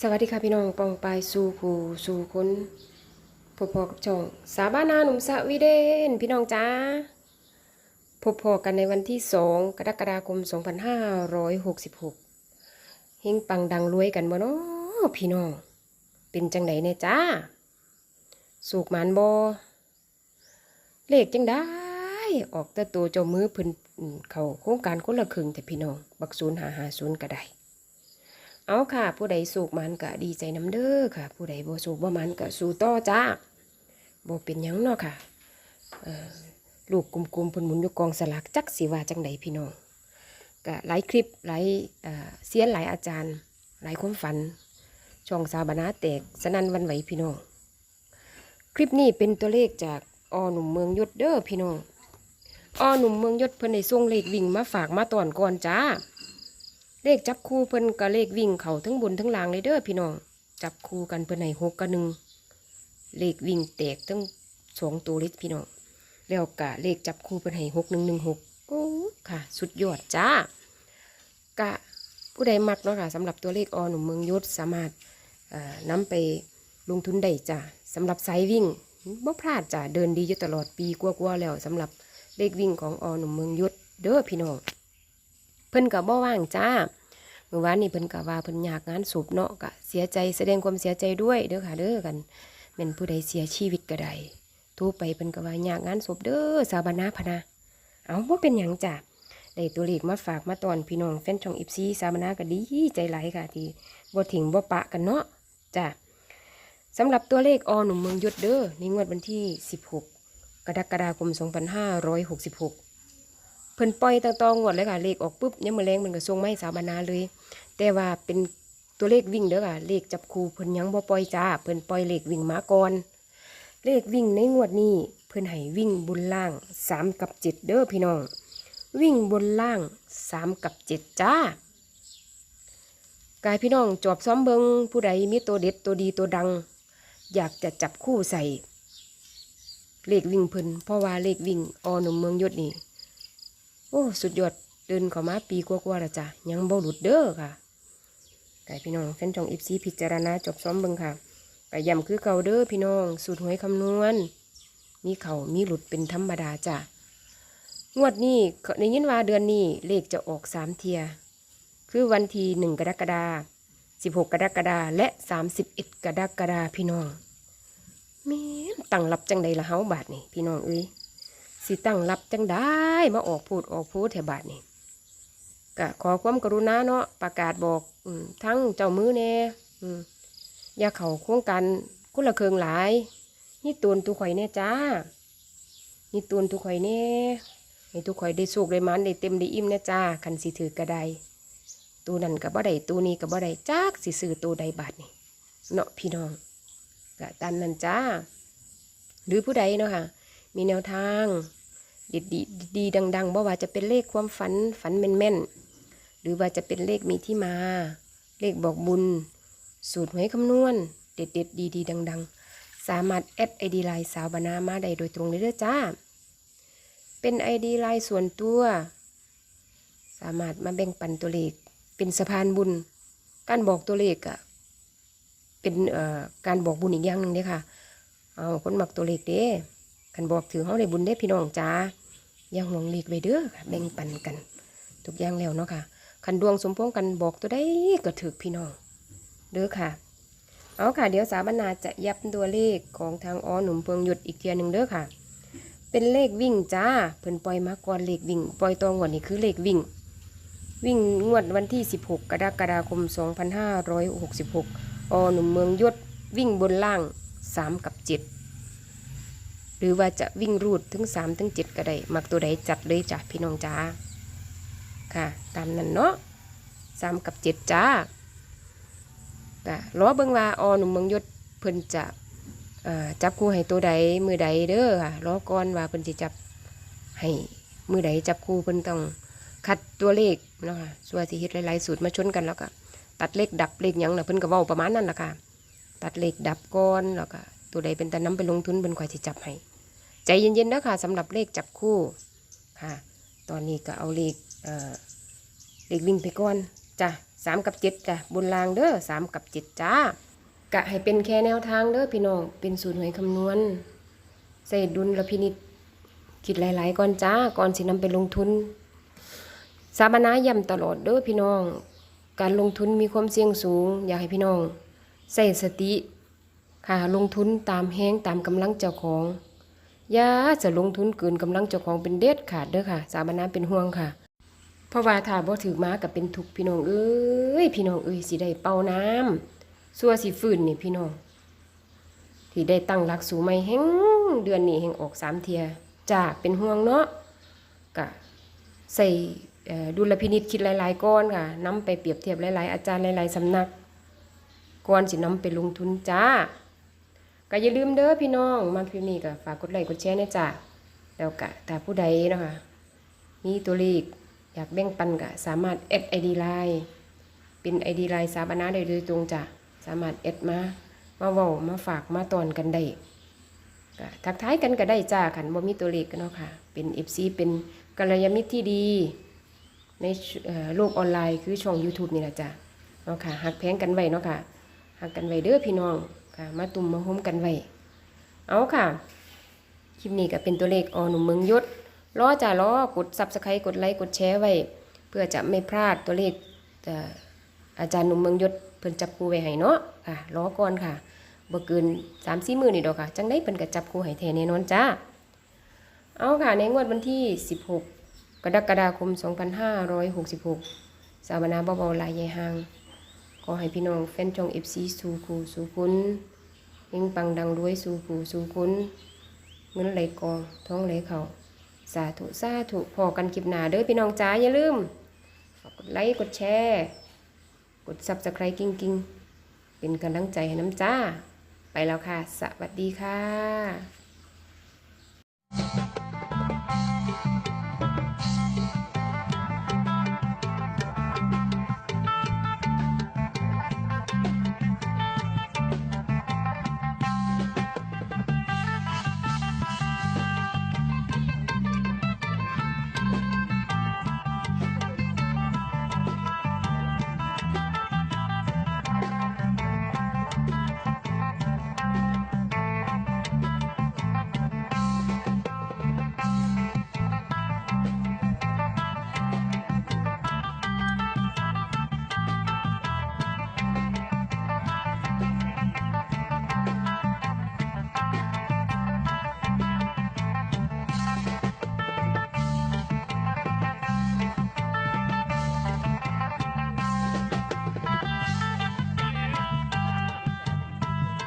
สวัสดีค่ะพี่น้องปองปายสู่ผู้สู่คนพบพอกับช่องสาบานาหนุ่มสวีเดน พี่น้องจ้าพบพอกันในวันที่2กรกฎาคม 2566เฮงปังดังรวยกันบ่เนาะพี่น้อง เป็นจังไดแน่จ้าสูกหมานบ่เลขจังได้ออกต่ตัวเจ้ามือพิ่นเขาโครงการคนละครึ่งแต่พี่น้อง บักศูนย์หาหาศูนย์ก็ได้ เอาค่ะ ผู้ใดสูกมันก็ดีใจน้ำเด้อค่ะ ผู้ใดบ่สูกบ่มันก็สู้ต่อจ้าบ่เป็นหยังเนาะค่ะลูกกลมๆเพิ่นหมุนอยู่กองสลากจักสิว่าจังใดพี่น้องก็หลายคลิปหลายเสียนหลายอาจารย์ หลายความฝัน ช่องสาบานาแตกสนันวันไหวพี่น้องคลิปนี้เป็นตัวเลขจากอหนุ่มเมืองยศเด้อพี่น้องอหนุ่มเมืองยศเพิ่นได้ส่งเลขวิ่งมาฝากมาตอนก่อนจ้า เลขจับคู่เพิ่นก็เลขวิ่งเขาทั้งบนทั้งล่างเลยเด้อพี่น้อง จับคู่กันเพิ่นให้หกกับหนึ่งเลขวิ่งแตกทั้งสองตัวเลยพี่น้องแล้วก็เลขจับคู่เพิ่นให้หกหนึ่งหนึ่งหกโอ้ค่ะ สุดยอดจ้ากะผู้ใดมักเนาะค่ะสำหรับตัวเลขอหนุ่มเมืองยศสามารถเอ่อนำไปลงทุนได้จ้าสำหรับสายวิ่งบ่พลาดจ้าเดินดีอยู่ตลอดปีกว่าๆแล้วสำหรับเลขวิ่งของอหนุ่มเมืองยศเด้อพี่น้อง เพิ่นก็บ่ว่างจ้าเมื่อวานนี้เพิ่นก็ว่าเพิ่นอยากงานศพเนาะก็เสียใจแสดงความเสียใจด้วยเด้อค่ะเด้อกันแม่นผู้ใดเสียชีวิตก็ได้ทรไปเพิ่นก็ว่าอยากงานศพเด้อสาบานาพนะเอาบ่เป็นหยังจ้ะได้ตัวเลขมาฝากมาตอนพี่น้องแฟนช่อง14สาบานาก็ดีใจหลายค่ะที่บ่ทิ้งบ่ปะกันเนาะจ้ะสำหรับตัวเลขอหนุ่มเมืองยศเด้อในงวดวันที่ 16 กรกฎาคม 2566 เพิ่นปล่อยตั้งตองวดเลยค่ะเลขออกปุ๊บยังมือแรงมันก็ส่งไม้สาวบานาเลย แต่ว่าเป็นตัวเลขวิ่งเด้อค่ะเลขจับคู่เพิ่นยังบ่ปล่อยจ้าเพิ่นปล่อยเลขวิ่งมาก่อนเลขวิ่งในงวดนี้เพิ่นให้วิ่งบนล่างสามกับเจ็ดเด้อพี่น้อง วิ่งบนล่างสามกับเจ็ดจ้ากายพี่น้องจอบซ้อมเบิงผู้ใดมีตัวเด็ดตัวดีตัวดัง อยากจะจับคู่ใส่ เลขวิ่งเพิ่นเพราะว่าเลขวิ่งอหนุ่มเมืองยศนี่ อ้สุดยอดเดินเข้ามาปีกว่าๆแล้วจ้ะยังบ่หลุดเด้อค่ะไก่พี่น้องแฟนชองอิฟซีพิจารณาจบซ้อมเบิ่งค่ะไก่ย่ำคือเก่าเด้อพี่น้อง สูตรหวยคำนวณ มีเขามีหลุดเป็นธรรมดาจ้ะงวดนี้ในยินว่าเดือนนี้เลขจะออกสามเทีย คือวันที่หนึ่งกรกฎาสิบหกกรกฎาและสามสิบเอ็ดกรกฎาพี่น้องม่นตั้งรับจังใดละเฮาบาทนี่พี่น้องเอ้ย สิตั้งรับจังได้มาออกพูดออกพูดแถวบาทนี่ก็ขอความกรุณาเนาะประกาศบอกอทั้งเจ้ามือแน่อย่าเข้าโครงการคนละเคืองหลาย นี่ตูนตุข่อยแน่จ้า นี่ตูนตุข่อยแน่ให้ตุข่อยได้สุกได้มันได้เต็มได้อิ่มแน่จ้าคันสิถือกระไดตูนั่นกับบ่ได้ตูนี้กับบ่ได้จักสิซื้อตูใดบาทนี่เนาะพี่น้องก็ตามนั้นจ้า หรือผู้ใดเนาะค่ะ มีแนวทางดีดีดีดังๆบ่ว่าจะเป็นเลขความฝันฝันแม่นๆ หรือว่าจะเป็นเลขมีที่มา เลขบอกบุญ สูตรหวยคำนวณ เด็ดเด็ดดีดีๆดัง ๆ สามารถแอดไอดีไลน์สาวบานามาได้โดยตรงเลยเด้อจ้า เป็นไอดีไลน์ส่วนตัว สามารถมาแบ่งปันตัวเลข เป็นสะพานบุญ การบอกตัวเลขอะเป็นเอ่อการบอกบุญอีกอย่างหนึ่งเด้ค่ะ เอาคนหมักตัวเลขเด้ คันบอกถือเขาได้บุญได้พี่น้องจ้าอย่าห่วงเลขไว้เด้อแบ่งปันกัน ทุกอย่างแล้วเนาะค่ะคันดวงสมพงกันบอกตัวได้ก็ถือพี่น้องเด้อค่ะ เอาค่ะ เดี๋ยวสาบนาจะยับตัวเลขของทางอหนุ่มเพืองหยุดอีกเทียหนึ่งเด้อค่ะ เป็นเลขวิ่งจ้าเพิ่นปล่อยมาก่อนเลขวิ่ง ปล่อยตัวงวดนี่คือเลขวิ่ง วิ่งงวดวันที่ 16 กรกฎาคม 2566อหนุ่มเมืองยศวิ่งบนล่าง 3 กับ 7 หรือว่าจะวิ่งรูดถึง3ถึง7ก็ได้มักตัวใดจัดเลยจ้ะพี่น้องจ้าค่ะ ตามนั้นเนาะ3กับ 7 จ้าก็รอเบิ่งว่าอหนุ่มเมืองยศเพิ่นจะจับคู่ให้ตัวใดมือใดเด้อค่ะรอก่อนว่าเพิ่นสิจับให้มือใดจับคู่เพิ่นต้องคัดตัวเลขเนาะค่ะส่วนสิเฮ็ดหลายๆสูตรมาชนกันแล้วก็ตัดเลขดับเลขยังนะเพิ่นก็เว้าประมาณนั้นล่ะค่ะ ตัดเลขดับก่อนแล้วก็ ตัวใดเป็นตาน้ำไปลงทุนเป็นควายที่จับให้ใจเย็นๆนะค่ะสำหรับเลขจับคู่ค่ะ ตอนนี้ก็เอาเลขเอ่อเลขวิ่งไปก่อนจ้ะสามกับเจ็ดจ้ะบนรางเด้อสามกับเจ็ดจ้ากะให้เป็นแค่แนวทางเด้อพี่น้องเป็นสูตรหวยคำนวณใส่ดุลและพินิจคิดหลายๆก่อนจ้าก่อนสินำไปลงทุน สาบานาย้ำตลอดเด้อพี่น้อง การลงทุนมีความเสี่ยงสูง อยากให้พี่น้องใส่สติ ค่ะลงทุนตามแห้งตามกำลังเจ้าของอย่าจะลงทุนเกินกำลังเจ้าของเป็นเด็ดขาดเด้อค่ะ สาบานาเป็นห่วงค่ะ เพราะว่าถ้าบ่ถือมากับเป็นทุกพี่น้องเอ้ยพี่น้องเอ้ยสิได้เป่าน้ำสัวสิฟื้นนี่พี่น้องที่ได้ตั้งหลักสูงใหม่แฮงเดือนนี้แฮงออกสามเทียจ้าเป็นห่วงเนาะกะใส่ดุลพินิจคิดหลาย ๆก้อนค่ะนำไปเปรียบเทียบหลาย ๆ อาจารย์หลาย ๆสำนักก่อนสินำไปลงทุนจ้า ก็อย่าลืมเด้อพี่น้อง มาคลิปนี้ก็ฝากกดไลค์กดแชร์นะจ้าแล้วก็ถ้าผู้ใดนะคะมีตัวเลขอยากแบ่งปันก็สามารถแอดไอดีไลน์เป็นไอดีไลน์สาบานาได้โดยตรงจ้ะสามารถแอดมามาเว้ามาฝากมาตอนกันได้ก็ทักทายกันก็ได้จ้าขันบ่มีตัวเลขกันเนาะค่ะ เป็น FC เป็นกัลยาณมิตรที่ดี ในโลกออนไลน์คือช่อง YouTube นี่แหละจ้ะเนาะค่ะหักแพงกันไว้เนาะค่ะหักกันไว้เด้อพี่น้อง ค่ะ มาตุ่มมาโฮมกันไว้ เอาค่ะ คลิปนี้ก็เป็นตัวเลขอหนุ่มเมืองยศรอจ้ารอกด subscribe กดไลค์กดแชร์ไว้ เพื่อจะไม่พลาดตัวเลขอาจารย์หนุ่มเมืองยศเพิ่นจับคู่ไว้ให้เนาะค่ะรอก่อนค่ะบ่เกิน3-4มื้อนี่ดอกค่ะ จังได้เพิ่นก็จับคู่ให้แท้แน่นอนจ้าเอาค่ะ ในงวดวันที่ 16 กรกฎาคม 2566 สาวนาเบาๆลายยายหาง ขอให้พี่น้องแฟนจอง FC สู่คู่สู่คุณเฮงปังดังรวยสู่คู่สู่คุณเงินไหลกองท้องไหลเขาสาธุสาธุพอกันคลิปหนาเด้อพี่น้องจ้าอย่าลืมกดไลค์กดแชร์กด subscribe กิ้งกิ้งๆ เป็นกำลังใจให้น้ำจ้า ไปแล้วค่ะ สวัสดีค่ะ